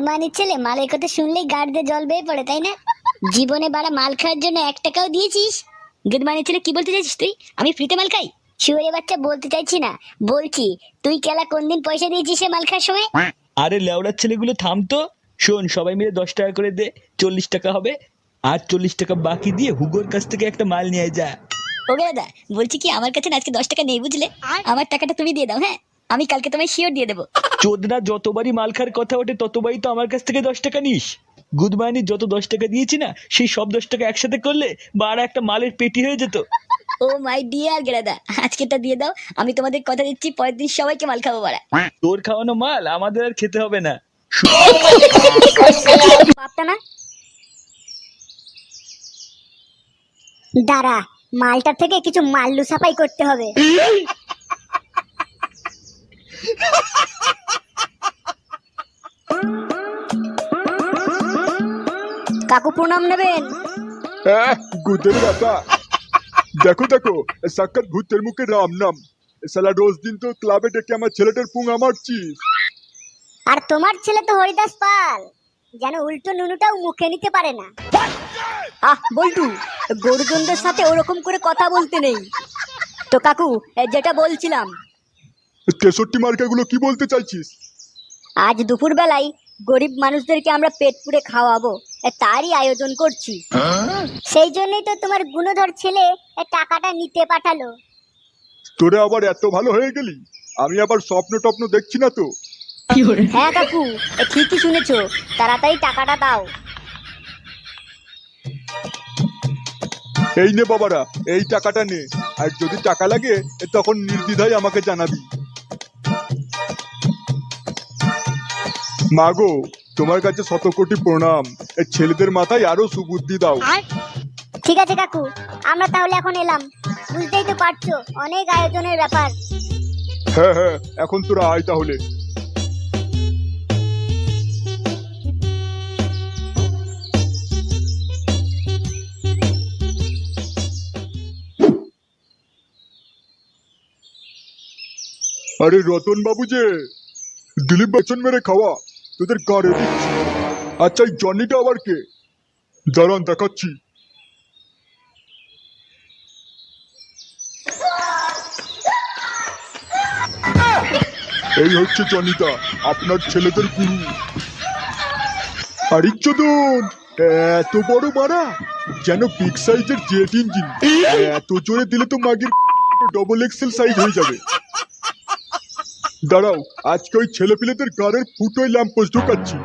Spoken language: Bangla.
পদ্মানির ছেলে মালের কথা শুনলেই গার্ডদের জল বেয়ে পড়ে তাই না? জীবনে বাড়া মাল খাওয়ার জন্য এক টাকাও দিয়েছিস? গুড মর্নিং ছেলে কি বলতে চাইছিস তুই? আমি ফ্রিতে মাল খাই? শুয়ে বাচ্চা বলতে চাইছি না। বলছি তুই কেলা কোন দিন পয়সা দিয়েছিস সে মাল খাওয়ার সময়? আরে লেওড়ার ছেলেগুলো থামতো শোন সবাই মিলে দশ টাকা করে দে চল্লিশ টাকা হবে। আর চল্লিশ টাকা বাকি দিয়ে হুগোর কাছ থেকে একটা মাল নিয়ে যা। ওকে দাদা বলছি কি আমার কাছে না আজকে দশ টাকা নেই বুঝলে? আমার টাকাটা তুমি দিয়ে দাও হ্যাঁ? আমি কালকে তোমায় শিওর দিয়ে দেবো। চোদনা যতবারই মাল খাওয়ার কথা ওঠে ততবারই তো আমার কাছ থেকে দশ টাকা নিস। গুড মর্নিং যত দশ টাকা দিয়েছি না সেই সব দশ টাকা একসাথে করলে বাড়া একটা মালের পেটি হয়ে যেত। ও মাই ডিয়ার গেরাদা আজকেটা দিয়ে দাও আমি তোমাদের কথা দিচ্ছি পরের দিন সবাইকে মাল খাব বাড়া। তোর খাওয়ানো মাল আমাদের আর খেতে হবে না। দাঁড়া মালটার থেকে কিছু মাল্লু সাফাই করতে হবে। কাকু প্রণাম নেবেন? হ্যাঁ গুদের ব্যাটা দেখো দেখো সাক্ষাৎ ভূতের মুখে রাম নাম। এ শালা রোজ দিন তো ক্লাবে ডেকে আমার ছেলেটার পুঙা মারছিস। আর তোমার ছেলে তো হরিদাস পাল। যেন উল্টো নুনুটাও মুখে নিতে পারে না। আহ বল্টু গরুজনদের সাথে ওরকম করে কথা বলতে নেই। তো কাকু যেটা বলছিলাম। তেষট্টি মার্কাগুলো কি বলতে চাইছিস? আজ দুপুর বেলায় গরিব মানুষদেরকে আমরা পেট পুড়ে খাওয়াবো। তারই আয়োজন করছি। সেই জন্যই তো তোমার গুণধর ছেলে টাকাটা নিতে পাঠালো। তোরে আবার এত ভালো হয়ে গেলি? আমি আবার স্বপ্ন টপ্ন দেখছি না তো? হ্যাঁ কাকু ঠিকই শুনেছো। তাড়াতাড়ি টাকাটা দাও। এই নে বাবারা এই টাকাটা নে। আর যদি টাকা লাগে তখন নির্দ্বিধায় আমাকে জানাবি। মাগো তোমার কাছে শত কোটি প্রণাম। ছেলেদের মাথায় আরও সুবুদ্ধি দাও। ঠিক আছে কাকু আমরা তাহলে এখন এলাম। বুঝতেই তো পারছ অনেক আয়োজনের ব্যাপার। হ্যাঁ হ্যাঁ এখন তোরা আয় তাহলে। আরে রতন বাবু যে দিলীপ বেচন মেরে খাওয়া তোদের গাড়ে দিচ্ছি আচ্ছা এই জনিটা আবার কে? দাঁড়ান, দেখাচ্ছি। এই হচ্ছে জনিতা আপনার ছেলেদের গুরু। আরে চোদন, এত বড় মারা, যেন বিগ সাইজের জেট ইঞ্জিন এত জোরে দিলে তো মাগির ডবল এক্সেল সাইজ হয়ে যাবে। দাঁড়াও, আজকে ওই ছেলেপিলেদের গাড়ের ফুটোয় ল্যাম্পোস্ট ঢুকাচ্ছি।